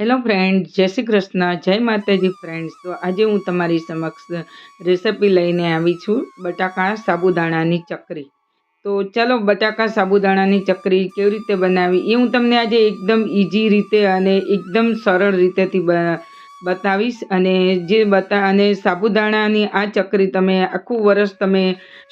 Hello friend જય શ્રી કૃષ્ણ, જય માતાજી ફ્રેન્ડ્સ તો આજે હું તમારી સમક્ષ રેસિપી લઈને આવી છું, બટાકા સાબુદાણાની ચકરી. તો ચાલો બટાકા સાબુદાણાની ચકરી કેવી રીતે બનાવી, એ હું તમને આજે એકદમ ઇઝી રીતે અને એકદમ સરળ રીતેથી બતાવીશ. અને જે બતા, અને સાબુદાણાની આ ચકરી તમે આખું વરસ તમે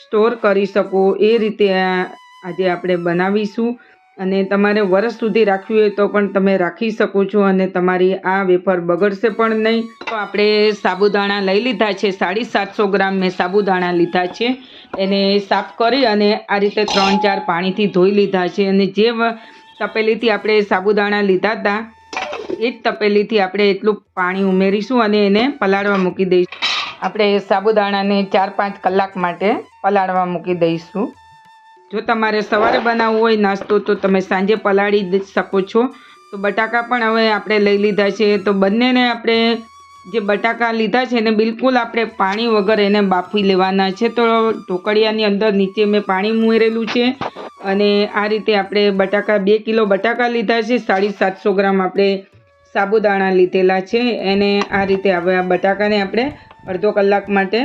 સ્ટોર કરી શકો, એ રીતે આજે આપણે બનાવીશું. અને તમારે વરસ સુધી રાખવી હોય તો પણ તમે રાખી શકો છો અને તમારી આ વેફર બગડશે પણ નહીં. તો આપણે સાબુદાણા લઈ લીધા છે, સાડી સાતસો ગ્રામ મેં સાબુદાણા લીધા છે. એને સાફ કરી અને આ રીતે ત્રણ ચાર પાણીથી ધોઈ લીધા છે અને જે તપેલીથી આપણે સાબુદાણા લીધા હતા એ જ તપેલીથી આપણે એટલું પાણી ઉમેરીશું અને એને પલાળવા મૂકી દઈશું. આપણે સાબુદાણાને ચાર પાંચ કલાક માટે પલાળવા મૂકી દઈશું. જો તમારે સવારે બનાવવું હોય નાસ્તો, તો તમે સાંજે પલાળી શકો છો. તો બટાકા પણ હવે આપણે લઈ લીધા છે. તો બંનેને આપણે જે બટાકા લીધા છે એને બિલકુલ આપણે પાણી વગર એને બાફી લેવાના છે. તો ઢોકળિયાની અંદર નીચે મેં પાણી મુરેલું છે. અને આ રીતે આપણે બટાકા, બે કિલો બટાકા લીધા છે. સાડી સાતસો ગ્રામ આપણે સાબુદાણા લીધેલા છે. એને આ રીતે હવે આ બટાકાને આપણે અડધો કલાક માટે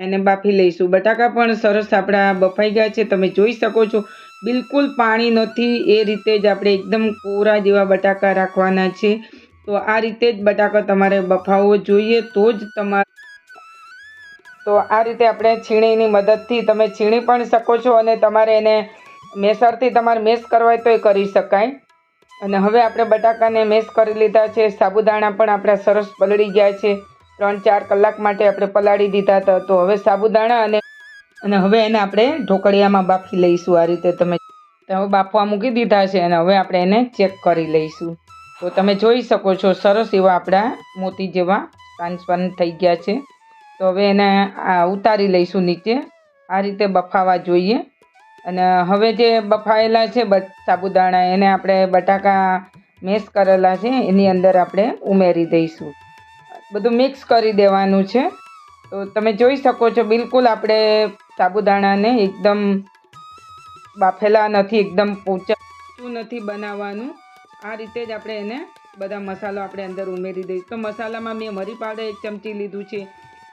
એને બાફી લઈશું. બટાકા પણ સરસ આપણા બફાઈ ગયા છે. તમે જોઈ શકો છો. બિલકુલ પાણી નથી. એ રીતે જ આપણે એકદમ કોરા જેવા બટાકા રાખવાના છે. તો આ રીતે જ બટાકા તમારે બફાવવો જોઈએ. તો જ તમારે તો આ રીતે આપણે છીણીની મદદથી તમે છીણી પણ શકો છો અને તમારે એને મેસરથી તમારે મેસ કરવા હોય તો એ કરી શકાય. અને હવે આપણે બટાકાને મેસ કરી લીધા છે. સાબુદાણા પણ આપણા સરસ પલળી ગયા છે. ત્રણ ચાર કલાક માટે આપણે પલાળી દીધા હતા. તો હવે સાબુદાણા અને અને હવે એને આપણે ઢોકળિયામાં બાફી લઈશું. આ રીતે તમે હવે બાફવા મૂકી દીધા છે અને હવે આપણે એને ચેક કરી લઈશું. તો તમે જોઈ શકો છો, સરસ એવા આપણા મોતી જેવા ટ્રાન્સપરન્ટ થઈ ગયા છે. તો હવે એને ઉતારી લઈશું નીચે. આ રીતે બફાવા જોઈએ. અને હવે જે બફાયેલા છે સાબુદાણા, એને આપણે બટાકા મેશ કરેલા છે, એની અંદર આપણે ઉમેરી દઈશું. બધું મિક્સ કરી દેવાનું છે. તો તમે જોઈ શકો છો, બિલકુલ આપણે સાબુદાણાને એકદમ બાફેલા નથી, એકદમ પોચા નથી બનાવવાનું. આ રીતે જ આપણે એને બધા મસાલો આપણે અંદર ઉમેરી દઈશું તો મસાલામાં મેં મરી પાવડર એક ચમચી લીધું છે,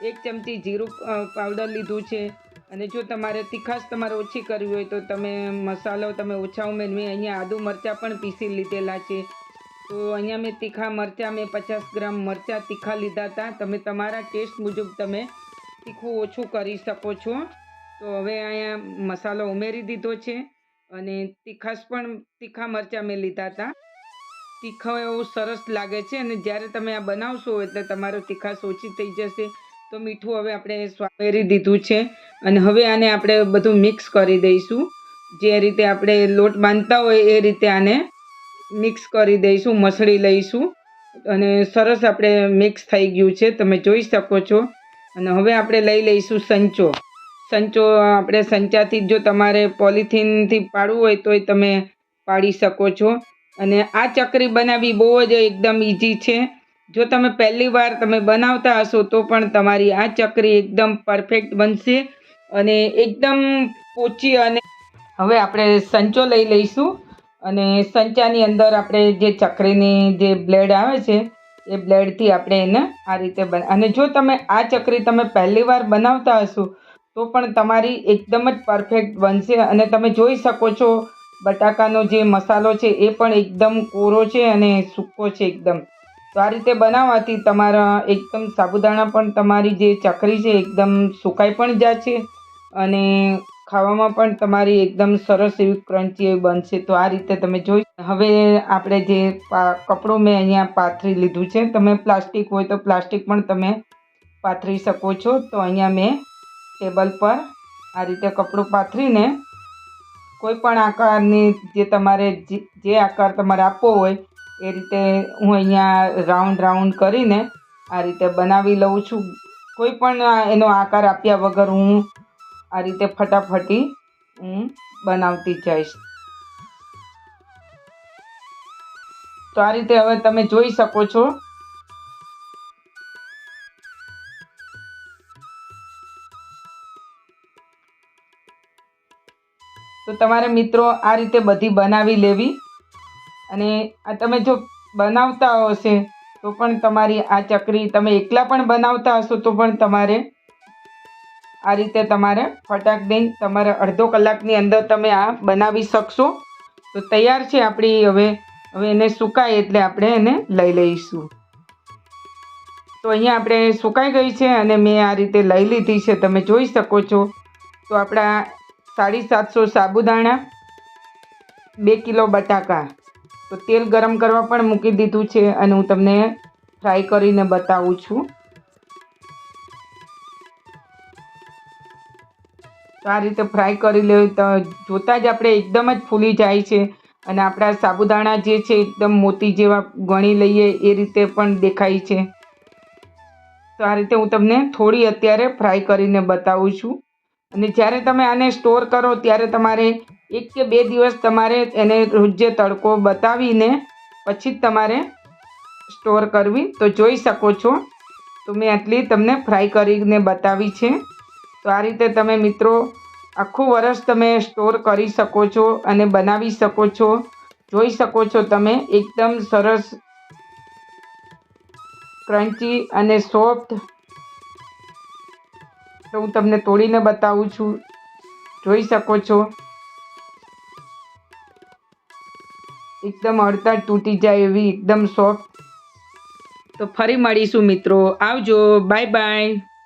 એક ચમચી જીરું પાવડર લીધું છે. અને જો તમારે તીખાશ તમારે ઓછી કરવી હોય તો તમે મસાલો તમે ઓછા ઉમેર મેં અહીંયા આદુ મરચાં પણ પીસી લીધેલા છે. તો અહીંયા મેં તીખા મરચાં, મેં પચાસ ગ્રામ મરચાં તીખા લીધા હતા તમે તમારા ટેસ્ટ મુજબ તમે તીખું ઓછું કરી શકો છો. તો હવે અહીંયા મસાલો ઉમેરી દીધો છે અને તીખાશ પણ તીખા મરચાં મેં લીધા હતા તીખો એવું સરસ લાગે છે અને જ્યારે તમે આ બનાવશો એટલે તમારો તીખાશ ઓછી થઈ જશે. તો મીઠું હવે આપણે સ્વામેરી દીધું છે અને હવે આને આપણે બધું મિક્સ કરી દઈશું. જે રીતે આપણે લોટ બાંધતા હોય એ રીતે આને મિક્સ કરી દઈશું, મસળી લઈશું. અને સરસ આપણે મિક્સ થઈ ગયું છે, તમે જોઈ શકો છો. અને હવે આપણે લઈ લઈશું સંચો. સંચો આપણે સંચાથી જો તમારે પોલિથીનથી પાડવું હોય તોય તમે પાડી શકો છો. અને આ ચકરી બનાવવી બહુ જ એકદમ ઇઝી છે. જો તમે પહેલી વાર તમે બનાવતા હશો તો પણ તમારી આ ચકરી એકદમ પરફેક્ટ બનશે અને એકદમ પોચી અને હવે આપણે સંચો લઈ લઈશું. અને સંચાની અંદર આપણે જે ચકરીની જે બ્લેડ આવે છે, એ બ્લેડથી આપણે એને આ રીતે બના, અને જો તમે આ ચકરી તમે પહેલી વાર બનાવતા હશો, તો પણ તમારી એકદમ જ પરફેક્ટ બનશે અને તમે જોઈ શકો છો બટાકાનો જે મસાલો છે, એ પણ એકદમ કોરો છે અને સૂકો છે એકદમ. તો આ રીતે બનાવવાથી તમારા એકદમ સાબુદાણા પણ તમારી જે ચકરી છે, એકદમ સુકાઈ પણ જાય છે અને ખાવામાં પણ તમારી એકદમ સરસ એવી ક્રન્ચી એવી બનશે. તો આ રીતે તમે જોઈ હવે આપણે જે કપડું મેં અહીંયા પાથરી લીધું છે. તમે પ્લાસ્ટિક હોય તો પ્લાસ્ટિક પણ તમે પાથરી શકો છો. તો અહીંયા મેં ટેબલ પર આ રીતે કપડું પાથરીને કોઈ પણ આકારની જે તમારે જે આકાર તમારે આપવો હોય, એ રીતે હું અહીંયા રાઉન્ડ રાઉન્ડ કરીને આ રીતે બનાવી લઉં છું. કોઈ પણ એનો આકાર આપ્યા વગર હું આ રીતે ફટાફટી હું બનાવતી જઈશ. તો આ રીતે હવે તમે જોઈ શકો છો. તો તમારે મિત્રો આ રીતે બધી બનાવી લેવી. અને આ તમે જો બનાવતા હશે તો પણ તમારી આ ચકરી તમે એકલા પણ બનાવતા હશો તો પણ તમારે આ રીતે તમારે ફટાક દઈને તમારે અડધો કલાકની અંદર તમે આ બનાવી શકશો. તો તૈયાર છે આપણી હવે હવે એને સુકાય એટલે આપણે એને લઈ લઈશું. તો અહીંયા આપણે સુકાઈ ગઈ છે અને મેં આ રીતે લઈ લીધી છે. તમે જોઈ શકો છો. તો આપણા સાડી સાતસો સાબુદાણા, બે કિલો બટાકા. તો તેલ ગરમ કરવા પણ મૂકી દીધું છે અને હું તમને ફ્રાય કરીને બતાવું છું. તો આ રીતે ફ્રાય કરી લેવું તો જોતાં જ આપણે એકદમ જ ફૂલી જાય છે. અને આપણા સાબુદાણા જે છે, એકદમ મોતી જેવા ગણી લઈએ, એ રીતે પણ દેખાય છે. તો આ રીતે હું તમને થોડી અત્યારે ફ્રાય કરીને બતાવું છું. અને જ્યારે તમે આને સ્ટોર કરો, ત્યારે તમારે એક કે બે દિવસ તમારે એને રોજે તડકો બતાવીને પછી જ તમારે સ્ટોર કરવી. તો જોઈ શકો છો. તો મેં આટલી તમને ફ્રાય કરીને બતાવી છે. તો આ રીતે તમે મિત્રો આખું વરસ તમે સ્ટોર કરી શકો છો અને બનાવી શકો છો. જોઈ શકો છો તમે એકદમ સરસ ક્રન્ચી અને સોફ્ટ તો હું તમને તોડીને બતાવું છું. જોઈ શકો છો. એકદમ અડતા તૂટી જાય એવી એકદમ સોફ્ટ તો ફરી મળીશું મિત્રો. આવજો. Bye bye